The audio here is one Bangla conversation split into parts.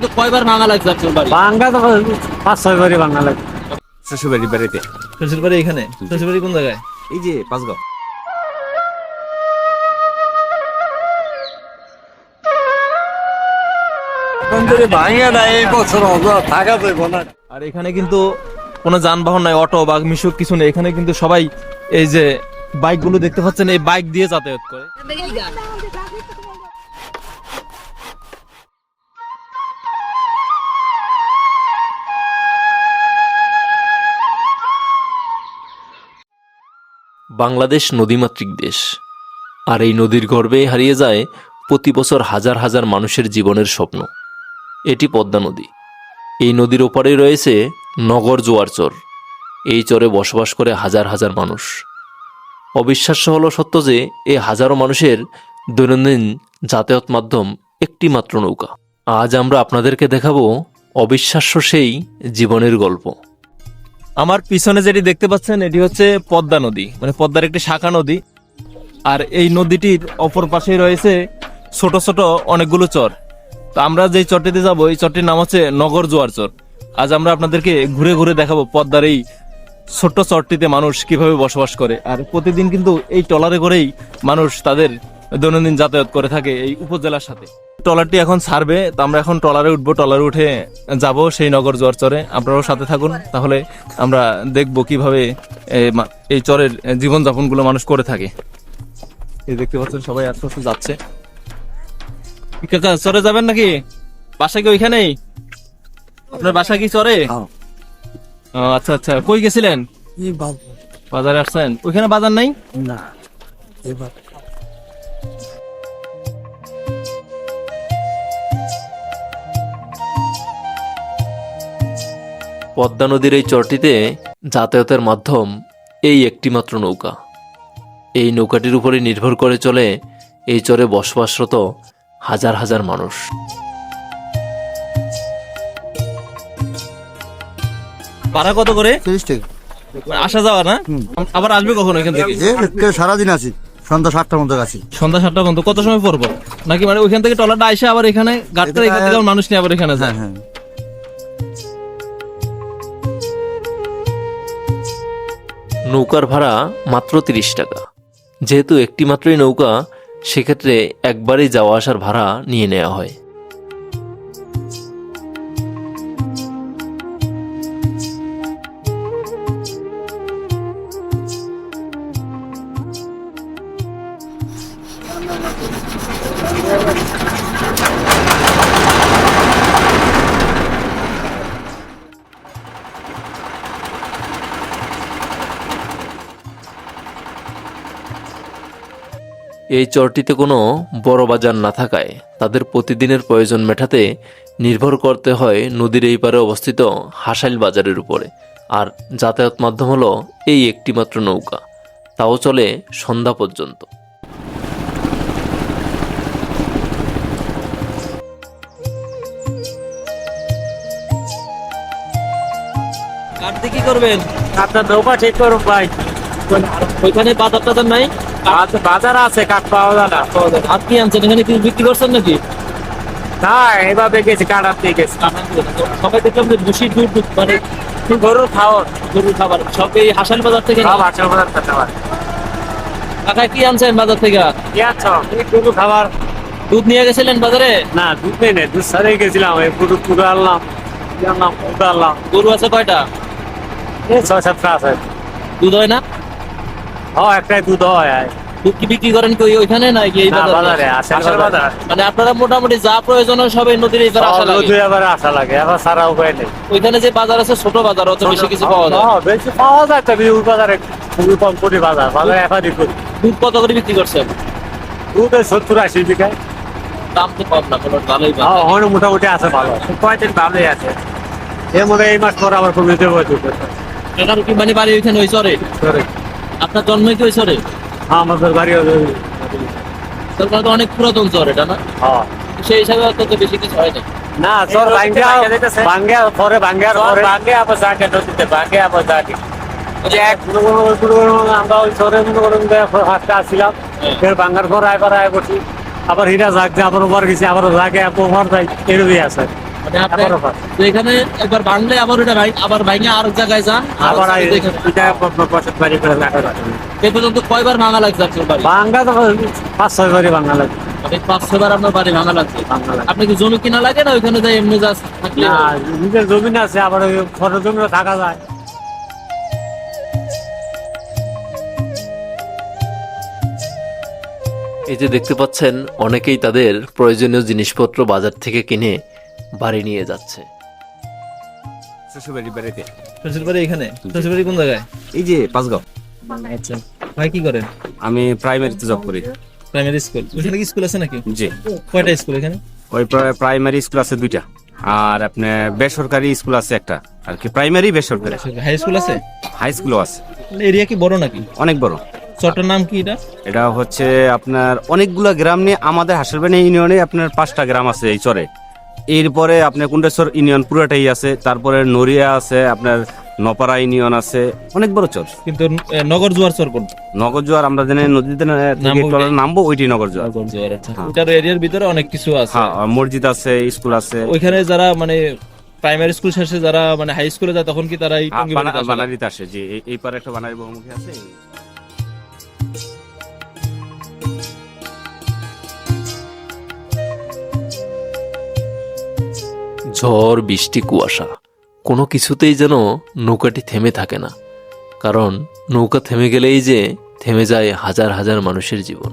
পর্যন্ত কয়বার ভাঙা লাগছে আপনার বাড়ি? বাংলা তো পাঁচ ছয় বাড়ি বাংলা লাগে শ্বশুরবাড়ি বাড়িতে। শ্বশুর এখানে? শ্বশুর কোন জায়গায়? এই যে পাঁচগাঁও। আর এখানে কিন্তু কোনো যানবাহন নাই অটো বা মিশুক কিছু নেই। এখানে কিন্তু সবাই এই যে বাইকগুলো দেখতে পাচ্ছেন এই বাইক দিয়ে যাতায়াত করে। বাংলাদেশ নদীমাতৃক দেশ। আর এই নদীর গর্ভে হারিয়ে যায় প্রতি বছর হাজার হাজার মানুষের জীবনের স্বপ্ন। এটি পদ্মা নদী। এই নদীর ওপারে রয়েছে নগর জোয়ার চর। এই চরে বসবাস করে হাজার হাজার মানুষ। অবিশ্বাস্য হলো সত্য যে এই হাজারো মানুষের দৈনন্দিন যাতায়াত মাধ্যম একটি মাত্র নৌকা। আজ আমরা আপনাদেরকে দেখাবো অবিশ্বাস্য সেই জীবনের গল্প। আমার পিছনে যেটি দেখতে পাচ্ছেন, এটি হচ্ছে পদ্মা নদী মানে পদ্মার একটি শাখা নদী। আর এই নদীটির অপর পাশে রয়েছে ছোট ছোট অনেকগুলো চর। তো আমরা যেই চরটিতে যাব, এই চরটির নাম হচ্ছে নগর জোয়ার চর। আজ আমরা আপনাদেরকে ঘুরে ঘুরে দেখাবো পদ্মার এই ছোট্ট চরটিতে মানুষ কীভাবে বসবাস করে। আর প্রতিদিন কিন্তু এই ট্রলারে করেই মানুষ তাদের দৈনন্দিন যাতায়াত করে থাকে এই উপজেলার সাথে। ট্রলারটি এখন ছাড়বে তো আমরা এখন ট্রলারে উঠবো ট্রলারে উঠে যাব সেই নগর জোয়ার চরে আপনারাও সাথে থাকুন তাহলে আমরা দেখব কীভাবে এই চরের জীবনযাপনগুলো মানুষ করে থাকে। এই দেখতে পাচ্ছেন সবাই আস্তে আস্তে যাচ্ছে। চরে যাবেন নাকি? বাসা কি ওইখানেই? আপনার বাসা কি চরে? ও, আচ্ছা আচ্ছা। কই গেছিলেন? বাজারে আসছেন? ওইখানে বাজার নাই? না এবার। পদ্মা নদীর এই চরটিতে যাতায়াতের মাধ্যম এই একটিমাত্র নৌকা। এই নৌকাটির উপরে নির্ভর করে চলে এই চরে বসবাসরত হাজার হাজার মানুষ। ভাড়া কত করে? তিরিশ টাকা। আসা যাওয়া না? আবার আসবে কখন এখান থেকে? সারাদিন আছি সন্ধ্যা সাতটার মধ্যে আছি। সন্ধ্যা সাতটা পর্যন্ত কত সময় পড়ব? নাকি মানে ওইখান থেকে টলারটা আইসে আবার এখানে গাড়িটা এখান থেকে মানুষ নিয়ে আবার এখানে যায়? হ্যাঁ। নৌকার ভাড়া মাত্র তিরিশ টাকা। যেহেতু একটি মাত্রই নৌকা, সেক্ষেত্রে একবারেই যাওয়া আসার ভাড়া নিয়ে নেওয়া হয়। এই চরটিতে কোনো বড় বাজার না থাকায় তাদের প্রতিদিনের প্রয়োজন মেটাতে নির্ভর করতে হয় নদীর এই পারে অবস্থিত হাসাইল বাজারের উপরে। আর যাতায়াত মাধ্যম হলো এই একটিমাত্র নৌকা। তাও চলে সন্ধ্যা পর্যন্ত। কি করবেন? আপনার নৌকা ঠিক করুন ভাই। ওইখানে বাজার নাই? বাজার আছে কাঠ পাওয়া যায় না। আনছেন? এখানে বিক্রি করছেন নাকি? না এভাবে গেছি কাঠ আনতে গেছি। সবাই দেখলাম যে দূর মানে গরুর খাওয়ার। গরুর খাবার। সব এই হাসাল বাজার থেকে সব আছে বাজার পারে কাকা কি আনছেন বাজার থেকে? কি খাবার। দুধ নিয়ে গেছিলেন বাজারে? না দুধ নেই না দুধ সারে গেছিলাম। এই গরু পুরো আনলাম আনলাম পুরো আনলাম। গরু আছে কয়টা? ছয় সাতটা আছে। দুধ হয় না? হ্যাঁ একটাই দুধ হয় দুধ বিক্রি করেন কি ওইখানে নাকি এই বাজারে? বাজারে বাজার। মানে আপনারা মোটামুটি যা প্রয়োজন হয় সবাই নদীর আসা লাগে। নদী আবার আসা লাগে আবার সারা উপায় নেই। ওইখানে যে বাজার আছে ছোট বাজার অত বেশি কিছু পাওয়া যায় না। হ্যাঁ, বেশি পাওয়া যায় তবে ওই বাজারে খুবই কম কোটি বাজার বাজারে দুধ কত করে বিক্রি করছেন? দুধ সত্তর আশি বিঘায় দাম তো কম না কোনো ভালোই হ্যাঁ মোটামুটি আছে ভালো। কয়েকদিন ভালোই আছে। এর মধ্যে এই মাস পর আবার দেবো আপনার কি মানে বাড়ি ওইখানে ওই চরে? আপনার জন্মই কি ওই চরে? আমাদের বাড়ি তারপরে তো অনেক পুরাতন চর এটা না? হ্যাঁ। সেই হিসাবে অত তো বেশি কিছু হয় না না চর ভাঙ্গা ভাঙ্গা পরে ভাঙ্গার পরে ভাঙ্গে আবার নদীতে ভাঙ্গে মনে করো আমরা ওই মনে আসছিলাম ফের ভাঙ্গার পর আয় আবার হিরা জাগছে আবার ওভার গেছি আবার জাগে ওভার যাই এরকমই আছে। মানে এখানে একবার বাংলে আবার ওটা ভাই আবার ভাঙে আর এক জায়গায় যান আবার বাড়ি। এ পর্যন্ত কয়বার ভাঙা লাগছে আপনার বাড়ি? বাঙ্গা তো পাঁচ ছয় বাড়ি বাংলা লাগে মানে পাঁচ ছয়বার আপনার বাড়ি ভাঙা লাগছে? বাংলা আপনি কি জমি কিনা লাগে না ওইখানে যাই এমনি যাস থাকলে? না নিজের জমিন আছে আবার ওই ফটো জমিও থাকা যায়। এই যে দেখতে পাচ্ছেন অনেকেই তাদের প্রয়োজনীয় জিনিসপত্র বাজার থেকে কিনে বাড়ি নিয়ে যাচ্ছে। শ্বশুরবাড়ি বাড়িতে? শ্বশুর বাড়ি এখানে? শ্বশুর বাড়ি কোন জায়গায়? এই যে পাঁচগাঁও। আচ্ছা। ভাই কি করেন? আমি প্রাইমারিতে জব করি। Primary school. ওখানে কি স্কুল আছে নাকি? জি। কয়টা স্কুল এখানে? ওই প্রাইমারি স্কুল আছে দুইটা। আর আপনার বেসরকারি স্কুল আছে একটা। আর কি প্রাইমারি বেসরকারি। হাই স্কুল আছে? হাই স্কুলও আছে। এরিয়া কি বড় নাকি? অনেক বড়। চট্টর নাম কি এটা? এটা হচ্ছে আপনার অনেকগুলো গ্রাম নিয়ে আমাদের হাসরবানি ইউনিয়নে আপনার পাঁচটা গ্রাম আছে এই চরে। এরপরে আপনার কুন্ডেশ্বর ইউনিয়ন পুরাটাই আছে তারপরে নড়িয়া আছে আপনার নপাড়া ইউনিয়ন আছে অনেক বড় চর। কিন্তু নগর জোয়ার চর কোন নগর জোয়ার আমরা জানি নদীতে নামবো ওইটি নগর জোয়ার। আচ্ছা। হ্যাঁ। ওটার এরিয়ার ভিতরে অনেক কিছু আছে। হ্যাঁ মসজিদ আছে স্কুল আছে। ওইখানে যারা মানে প্রাইমারি স্কুল শেষে যারা মানে হাই স্কুলে যায় তখন কি তারা হ্যাঁ, বানারিতে আসে জি। এই- এই পারে একটা বানারি বহুমুখী আছে ঝড়, বৃষ্টি, কুয়াশা, কোনো কিছুতেই যেন নৌকাটি থেমে থাকে না। কারণ নৌকা থেমে গেলেই যে থেমে যায় হাজার হাজার মানুষের জীবন।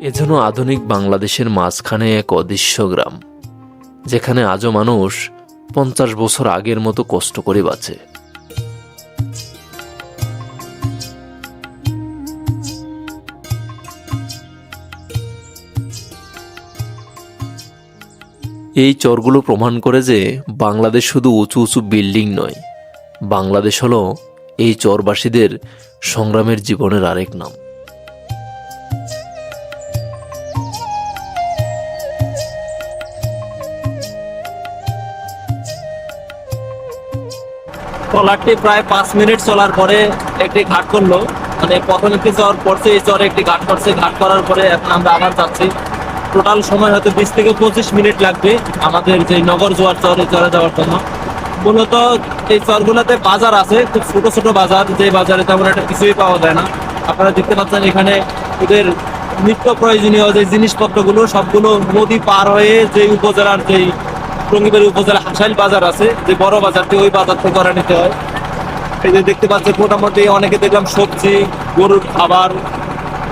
এ যেন আধুনিক বাংলাদেশের মাঝখানে এক অদৃশ্য গ্রাম, যেখানে আজও মানুষ পঞ্চাশ বছর আগের মতো কষ্ট করে বাঁচে। এই চরগুলো প্রমাণ করে যে বাংলাদেশ শুধু উঁচু উঁচু বিল্ডিং নয়, বাংলাদেশ হলো এই চরবাসীদের সংগ্রামের জীবনের আরেক নাম। ট্রলারটি প্রায় পাঁচ মিনিট চলার পরে একটি ঘাট করল। মানে প্রথমে একটি চর পড়ছে, এই চরে একটি ঘাট করছে। ঘাট করার পরে এখন আমরা আবার যাচ্ছি। টোটাল সময় হয়তো বিশ থেকে পঁচিশ মিনিট লাগবে আমাদের যে নগর জোয়ার চর চরে যাওয়ার জন্য। মূলত এই চরগুলোতে বাজার আছে, খুব ছোট ছোট বাজার, যে বাজারে তেমন একটা কিছুই পাওয়া যায় না। আপনারা দেখতে পাচ্ছেন এখানে ওদের নিত্য প্রয়োজনীয় যে জিনিসপত্রগুলো, সবগুলো নদী পার হয়ে যে উপজেলার যেই টঙ্গিবাড়ি উপজেলা হাসাইল বাজার আছে, যে বড় বাজারটি ওই বাজার থেকে করে নিতে হয়। এই যে দেখতে পাচ্ছেন, মোটামুটি অনেকে দেখলাম সবজি, গরুর খাবার,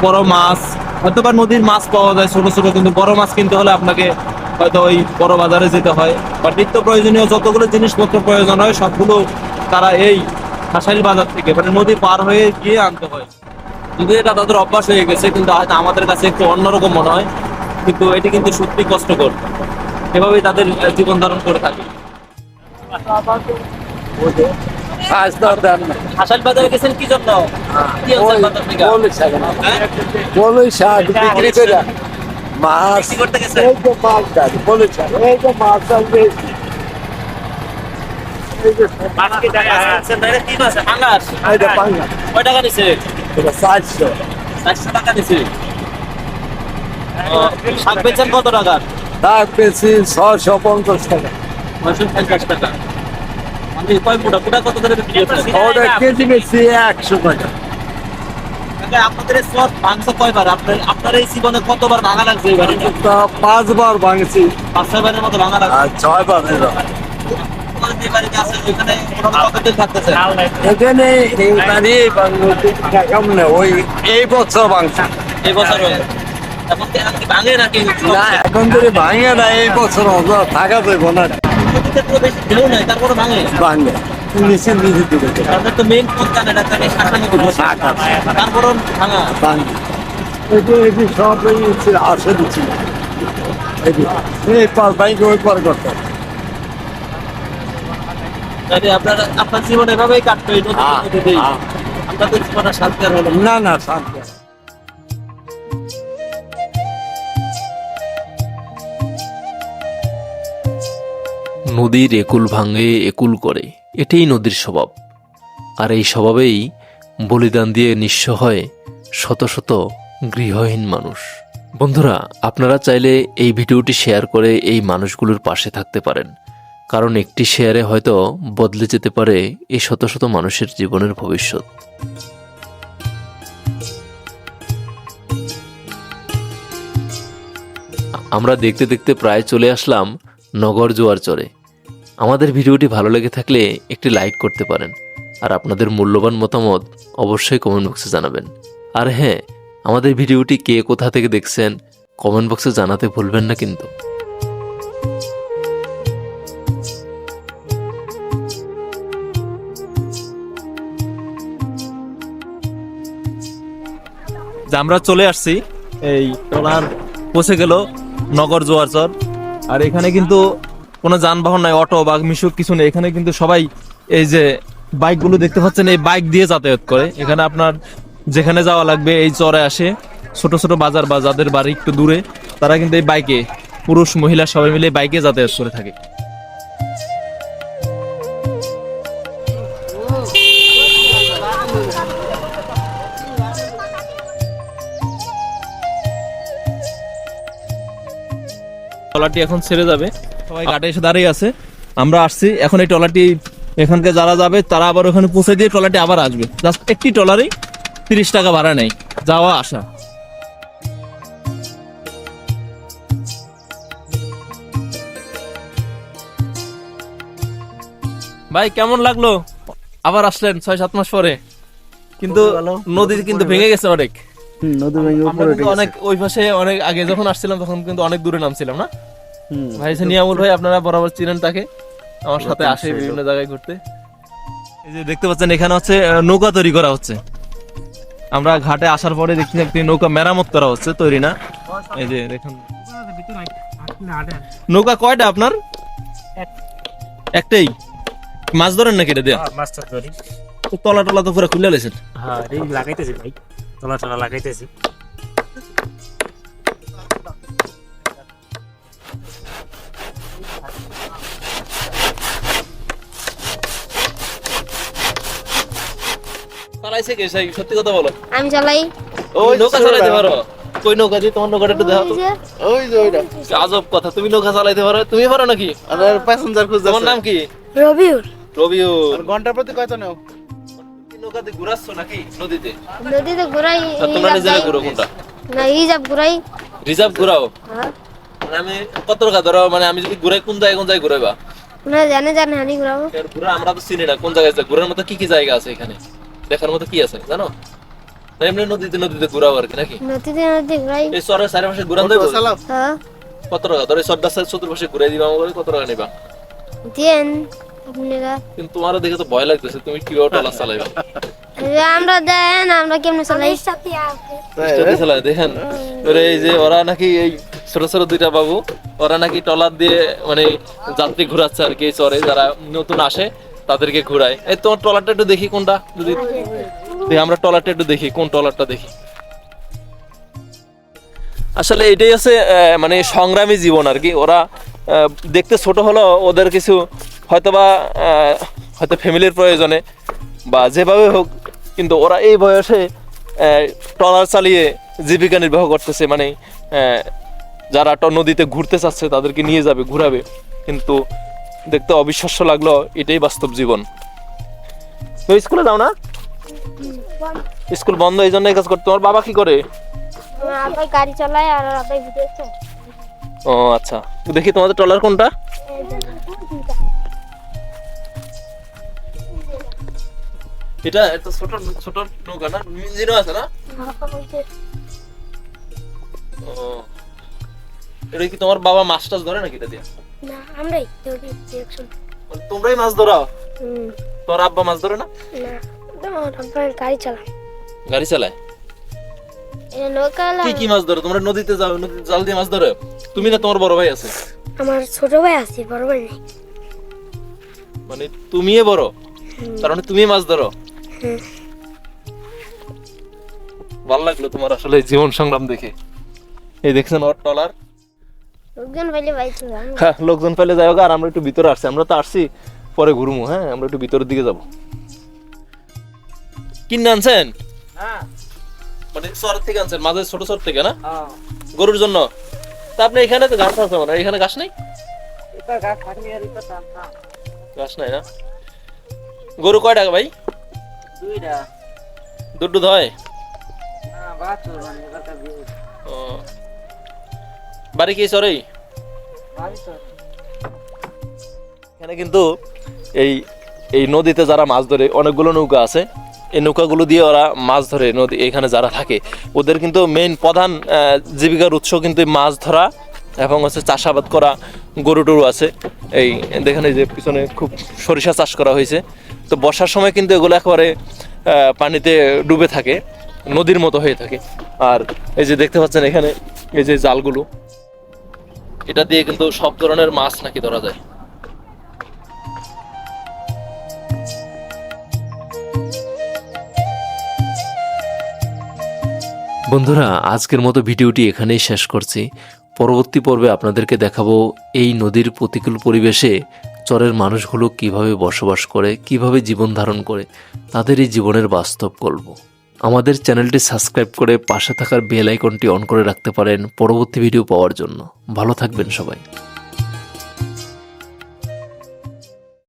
বড় মাছ হয়তো বা নদীর মাছ পাওয়া যায়, ছোট ছোট, কিন্তু বড় মাছ কিনতে হলে আপনাকে হয়তো ওই বড় বাজারে যেতে হয়। বা নিত্য প্রয়োজনীয় যতগুলো জিনিসপত্র প্রয়োজন হয়, সবগুলো তারা এই হাসাইল বাজার থেকে মানে নদী পার হয়ে গিয়ে আনতে হয়। যদি এটা তাদের অভ্যাস হয়ে গেছে, কিন্তু হয়তো আমাদের কাছে একটু অন্যরকম মনে হয়, কিন্তু এটি কিন্তু সত্যি কষ্টকর। এভাবেই তাদের জীবন ধারণ করে থাকে। হাসাইল বাজারে গেছেন কি জন্য? কি আনছেন বাজার থেকে? হ্যাঁ? বলুই শাক বিক্রি করে। মাছ করতে গেছেন? এই তো মাছ গাড়ি বলুই শাক। এই তো মাছ আসবে মাছ টাকা আনছেন তাহলে কি মাছ? হাঙ্গার এইটা পাঙ্গা কয় টাকা নিছে? এটা চারশো। চারশো টাকা নিছে। শাক বেচেন কত ছশো টাকা। পঞ্চাশ টাকা। আমি কয় ফুটা? ফুটা কত করে বিক্রি করছেন ওটা কেজি বেশি একশো টাকা। আপনাদের সব মাংস কয়বার? আপনার আপনার এই জীবনে কতবার ভাঙা লাগছে এবারে? পাঁচবার ভাঙছি। পাঁচ ছয়বারের মতো ভাঙা লাগছে। ছয়বার এলো। তোমাদের যে বাড়িতে আছে ওইখানে মোটামুটি কতদিন থাকতেছে এখানে এই বাড়ি কেমন ওই এই বছর ভাঙছি। এই বছর এখন কি এখন ভাঙে নাকি? না এখন ভাঙে না এই বছর থাকা যাইব না। নদীতে তো বেশি ঢেউ নাই তারপরে ভাঙে। ভাঙে। নিচে নিচে দিকে তাদের তো মেইন কোন কানে এটা কানে শাসানো তারপরে ভাঙা। ভাঙে। এটি এটি সব এই আসে দিচ্ছিল এটি এই পার ভাঙে ওই পার করতে। আপনার আপনার জীবন এভাবেই কাটতো এই নদী নদীতেই। আপনাদের জীবনে শান্তি আর হলো না। না না শান্তি নদীর একুল ভাঙে, একুল করে। এটাই নদীর স্বভাব। আর এই স্বভাবেই বলিদান দিয়ে নিঃস্ব হয় শত শত গৃহহীন মানুষ। বন্ধুরা, আপনারা চাইলে এই ভিডিওটি শেয়ার করে এই মানুষগুলোর পাশে থাকতে পারেন। কারণ একটি শেয়ারে হয়তো বদলে যেতে পারে এই শত শত মানুষের জীবনের ভবিষ্যৎ। আমরা দেখতে দেখতে প্রায় চলে আসলাম নগর জোয়ার চরে আমাদের ভিডিওটি ভালো লেগে থাকলে একটি লাইক করতে পারেন। আর আপনাদের মূল্যবান মতামত অবশ্যই কমেন্ট বক্সে জানাবেন। আর হ্যাঁ আমাদের ভিডিওটি কে কোথা থেকে দেখছেন কমেন্ট বক্সে জানাতে ভুলবেন না কিন্তু। আমরা চলে আসছি, এই ট্রলার পৌঁছে গেল নগর জোয়ার চর আর এখানে কিন্তু কোনো যানবাহন নাই, অটো বা মিশুক কিছু নেই। এখানে কিন্তু সবাই এই যে বাইকগুলো দেখতে পাচ্ছেন, এই বাইক দিয়ে যাতায়াত করে। এখানে আপনার যেখানে যাওয়া লাগবে, এই চরে আসে ছোট ছোট বাজার বা যাদের বাড়ি একটু দূরে, তারা কিন্তু এই বাইকে, পুরুষ, মহিলা সবাই মিলে বাইকে যাতায়াত করে থাকে। ট্রলারটি এখন ছেড়ে যাবে। সবাই ঘাটে এসে দাঁড়িয়ে আছে। আমরা আসছি এখন এই ট্রলারটি এখানকে যারা যাবে তারা আবার ওখানে পৌঁছে দিয়ে ট্রলারটি আবার আসবে। জাস্ট একটি ট্রলারই তিরিশ টাকা ভাড়া নেই যাওয়া আসা। ভাই কেমন লাগল? আবার আসলেন ছয় সাত মাস পরে। কিন্তু নদী কিন্তু ভেঙে গেছে অনেক। নদী ভেঙে অনেক ওই পাশে অনেক আগে যখন আসছিলাম তখন কিন্তু অনেক দূরে নামছিলাম না? ভাই সে নিয়ামুল ভাই আপনারা বরাবর চিনেন তাকে। আমার সাথে আসে বিভিন্ন জায়গায় ঘুরতে। এই যে দেখতে পাচ্ছেন এখানে হচ্ছে নৌকা তৈরি করা হচ্ছে। আমরা ঘাটে আসার পরে দেখছি একটি নৌকা মেরামত করা হচ্ছে তৈরি না? এই যে দেখুন। নৌকা কয়টা আপনার? একটাই। মাছ ধরেন নাকি এটা দিয়ে? মাস্টার ধরি। তলা টলা তো পুরো খুলে লেছেন। হ্যাঁ রিং লাগাইতেছি ভাই। তলা টলা লাগাইতেছি। চালাইছে কে? সেই সত্যি কথা বলো। আমি চালাই। ওই নৌকা চালাইতে পারো। কই নৌকা দিয়ে তোমার নৌকাটা একটু দেখো ওই যে। ওইটা। আজব কথা তুমি নৌকা চালাইতে পারো? তুমি পারো নাকি? আর প্যাসেঞ্জার তোমার নাম কি? রবিউল ঘণ্টা প্রতি কয়তো নেও? নৌকাতে ঘুরাচ্ছ নাকি নদীতে? নদীতে ঘুরাই আর তোমরা নিজেরা ঘুরো কোনটা? না রিজার্ভ ঘুরাই। রিজার্ভ ঘুরাও? হ্যাঁ। মানে আমি কত টাকা ধরো? মানে আমি যদি ঘুরাই কোন জায়গায় কোন জায়গায় ঘুরাইবা? না জানে জানে হানি ঘুরাবো। ঘুরা আমরা তো চিনি না কোন জায়গায় আছে। ঘুরার মতো কি কি জায়গা আছে এখানে? দেখার মতো কি আছে জানো? এমনি নদীতে নদীতে ঘুরাও আর কি নাকি? নদীতে নদী ঘুরাই। এই সরের চারিপাশে ঘুরান দেবো? হ্যাঁ। কত টাকা? ধরো সরদার সাইড চতুর্পাশে ঘুরাই দিবা আমাকে কত টাকা নিবা? দেন আপনারা কিন্তু তোমারও দেখে তো ভয় লাগতেছে তুমি কীভাবে টলা চালাইবা? আমরা দেন আমরা কেমনে চালাই? স্টাডি চালায় দেখেন। ওরে এই যে ওরা নাকি এই ছোট ছোট দুইটা বাবু ওরা নাকি টলার দিয়ে মানে যাত্রী ঘুরাচ্ছে আর কি চরে যারা নতুন আসে। তাদেরকে ঘুরায়। এই তোমার টলারটা একটু দেখি কোনটা, যদি আমরা টলারটা একটু দেখি, কোন টলারটা দেখি। আসলে এটাই আছে মানে সংগ্রামী জীবন আর কি। ওরা দেখতে ছোট হলো ওদের কিছু হয়তোবা হয়তো ফ্যামিলির প্রয়োজনে বা যেভাবে হোক, কিন্তু ওরা এই বয়সে ট্রলার চালিয়ে জীবিকা নির্বাহ করতেছে। মানে যারা নদীতে ঘুরতে চাচ্ছে তাদেরকে নিয়ে যাবে, ঘুরাবে। কিন্তু দেখতে অবিশ্বাস্য লাগল এটাই বাস্তব জীবন। তো স্কুলে যাও না? স্কুল বন্ধ এই জন্য কাজ করতে। তোমার বাবা কি করে? গাড়ি চালায় আর ও আচ্ছা। দেখি তোমাদের ট্রলার কোনটা? এটা একটা ছোট ছোট নৌকা না? ইঞ্জিনও আছে না? ও। এটা কি তোমার বাবা মাছ টাছ ধরে নাকি এটা দিয়ে? না আমরাই মানে তোমরাই মাছ ধরাও হুম। তোমার আব্বা মাছ ধরে না? না আব্বাই গাড়ি চালায় গাড়ি চালায়? কি কি মাছ ধরো? তোমরা নদীতে যাও নদীতে জাল দিয়ে মাছ ধরো। তুমি না তোমার বড় ভাই আছে? আমার ছোট ভাই আছে বড় ভাই নেই। মানে তুমিই বড়? তার মানে তুমি মাছ ধরো। ভালো লাগল তোমার আসলে জীবন সংগ্রাম দেখে। এই দেখছেন ওর টলার হ্যাঁ লোকজন পেলে যাই হোক আর আমরা একটু ভিতরে আসছি। আমরা তো আসছি পরে ঘুরবো হ্যাঁ? আমরা একটু ভিতরের দিকে যাব। কিনে আনছেন? মানে চর থেকে আনছেন মাঝে ছোট চর থেকে না? গরুর জন্য? তা আপনি এখানে তো ঘাস আছে মানে এখানে ঘাস নেই? ঘাস নাই না? গরু কয় টাকা ভাই? দুধ দুধ হয়? ও। বাড়ি কি চরেই এখানে কিন্তু এই এই নদীতে যারা মাছ ধরে অনেকগুলো নৌকা আছে। এই নৌকাগুলো দিয়ে ওরা মাছ ধরে নদী এখানে যারা থাকে। ওদের কিন্তু মেইন প্রধান জীবিকার উৎস কিন্তু মাছ ধরা এবং হচ্ছে চাষাবাদ করা গরু টরু আছে। এই দেখেন এই যে পিছনে খুব সরিষা চাষ করা হয়েছে। তো বর্ষার সময় কিন্তু এগুলো একেবারে পানিতে ডুবে থাকে নদীর মতো হয়ে থাকে। আর এই যে দেখতে পাচ্ছেন এখানে এই যে জালগুলো এটা দিয়ে কিন্তু সব ধরনের মাছ নাকি ধরা যায়। বন্ধুরা, আজকের মতো ভিডিওটি এখানেই শেষ করছি। পরবর্তী পর্বে আপনাদেরকে দেখাবো এই নদীর প্রতিকূল পরিবেশে চরের মানুষগুলো কীভাবে বসবাস করে, কীভাবে জীবন ধারণ করে, তাদের এই জীবনের বাস্তব গল্প। আমাদের চ্যানেলটি সাবস্ক্রাইব করে পাশে থাকার বেল আইকনটি অন করে রাখতে পারেন পরবর্তী ভিডিও পাওয়ার জন্য। ভালো থাকবেন সবাই।